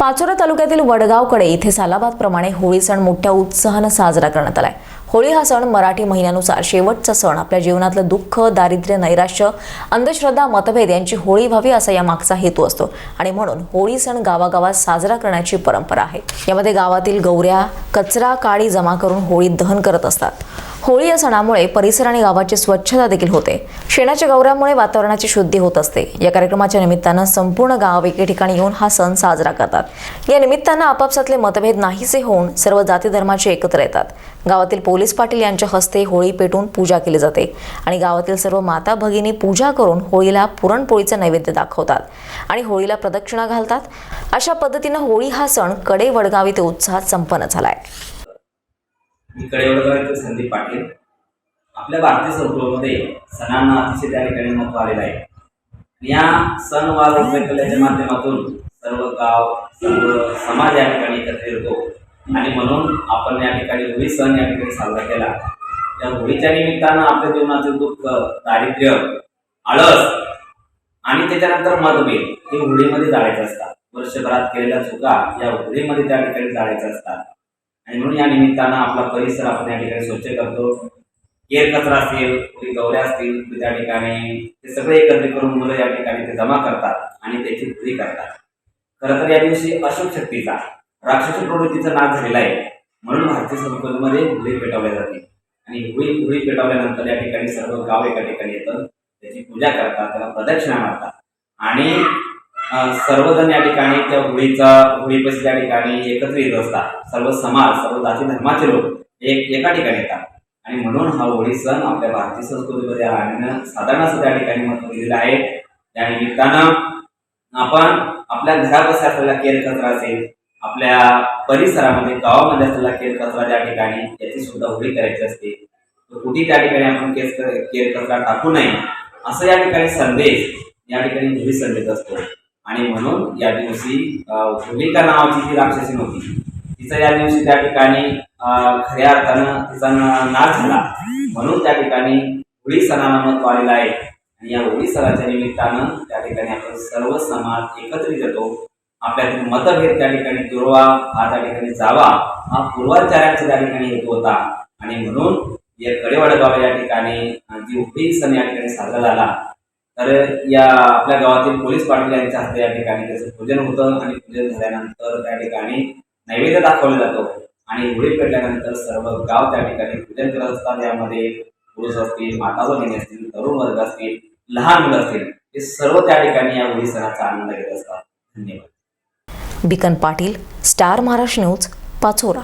पाचोरा तालुक्यातील वडगावकडे इथे सालाबादप्रमाणे होळी सण मोठ्या उत्साहानं साजरा करण्यात आलाय. होळी हा सण मराठी महिन्यानुसार शेवटचा सण. आपल्या जीवनातलं दुःख दारिद्र्य नैराश्य अंधश्रद्धा मतभेद यांची होळी व्हावी असा या मागचा हेतू असतो. आणि म्हणून होळी सण गावागावात साजरा करण्याची परंपरा आहे. यामध्ये गावातील गौऱ्या कचरा काळी जमा करून होळी दहन करत असतात. होळी या सणामुळे परिसर आणि गावाची स्वच्छता देखील होते. शेणाच्या गौऱ्यामुळे वातावरणाची शुद्धी होत असते. या कार्यक्रमाच्या निमित्तानं संपूर्ण गाव एके ठिकाणी येऊन हा सण साजरा करतात. या निमित्तानं आपापसातले मतभेद नाहीसे होऊन सर्व जाती धर्माचे एकत्र येतात. गावातील पोलीस पाटील यांच्या हस्ते होळी पेटून पूजा केली जाते आणि गावातील सर्व माता भगिनी पूजा करून होळीला पुरणपोळीचं नैवेद्य दाखवतात आणि होळीला प्रदक्षिणा घालतात. अशा पद्धतीनं होळी हा सणकडे वडगाव इथे उत्साहात संपन्न झाला आहे मी कडेवडगाव संदीप पाटील. आपल्या भारतीय संस्कृतीमध्ये सणांना अतिशय त्या ठिकाणी महत्त्व आलेलं आहे. आणि या सण वार कलेच्या माध्यमातून सर्व गाव सर्व समाज या ठिकाणी एकत्र येतो. आणि म्हणून आपण या ठिकाणी होळी सण या ठिकाणी साजरा केला. या होळीच्या निमित्तानं आपल्या जीवनातील दुःख दारिद्र्य आळस आणि त्याच्यानंतर मतभेद हे होळीमध्ये जाळायचे असतात. वर्षभरात केलेल्या चुका या होळीमध्ये त्या ठिकाणी जाळायच्या असतात. आणि म्हणून या निमित्तानं आपला परिसर आपण या ठिकाणी स्वच्छ करतो. केर कचरा असेल कोणी गवऱ्या असतील त्या ठिकाणी ते सगळे एकत्रित करून मुलं या ठिकाणी ते जमा करतात आणि त्याची पूरी करतात. खरं तर या दिवशी अशोक शक्तीचा राक्षसी प्रवृत्तीचा नाश झालेला आहे. म्हणून भारतीय संस्कृतीमध्ये होळी पेटवल्या जाते. आणि होळी होळी पेटवल्यानंतर या ठिकाणी सर्व गाव एका ठिकाणी येतं त्याची पूजा करतात त्याला प्रदक्षिणा मारतात. आणि सर्वजण या ठिकाणी त्या होळीचा होळीपाशी त्या ठिकाणी एकत्रित येत असतात. सर्व समाज सर्व जाती धर्माचे लोक एक एका ठिकाणी येतात. आणि म्हणून हा होळी सण आपल्या भारतीय संस्कृतीमध्ये आणणं साधारण असं त्या ठिकाणी महत्त्व दिलेलं आहे. त्या निमित्तानं आपण आपल्या घरापासून असलेला केर कचरा असेल आपल्या परिसरामध्ये गावामध्ये असलेला केर कचरा त्या ठिकाणी याची सुद्धा होळी करायची असते. कुठे त्या ठिकाणी आपण केस केर कचरा टाकू नये असं या ठिकाणी संदेश या ठिकाणी होळी संदेश असतो. आणि म्हणून या दिवशी होलिका नावाची जी राक्षसी नव्हती तिचा या दिवशी त्या ठिकाणी खऱ्या अर्थानं तिचा नाश झाला. म्हणून त्या ठिकाणी होळी सणाला महत्त्व आलेलं आहे. आणि या होळी सणाच्या निमित्तानं त्या ठिकाणी आपण सर्व समाज एकत्रित येतो आपल्यातील मतभेद त्या ठिकाणी दुर्वा हा त्या ठिकाणी जावा हा पूर्वाचार्यांचा त्या ठिकाणी हेतू होता. आणि म्हणून या कडेवाडगाव या ठिकाणी जी होळी सण या ठिकाणी साजरा झाला तर या आपल्या गावातील पोलीस पाटील यांच्या हस्ते या ठिकाणी त्याचं पूजन होतं आणि पूजन झाल्यानंतर त्या ठिकाणी नैवेद्य दाखवला जातो. आणि होळी पेटल्यानंतर सर्व गाव त्या ठिकाणी पूजन करत असतात. यामध्ये पुरुष असतील माता भगिनी असतील तरुण वर्ग असतील लहान मुलं असतील हे सर्व त्या ठिकाणी या होळी सणाचा आनंद घेत असतात. धन्यवाद. बिकन पाटील स्टार महाराष्ट्र न्यूज पाचोरा.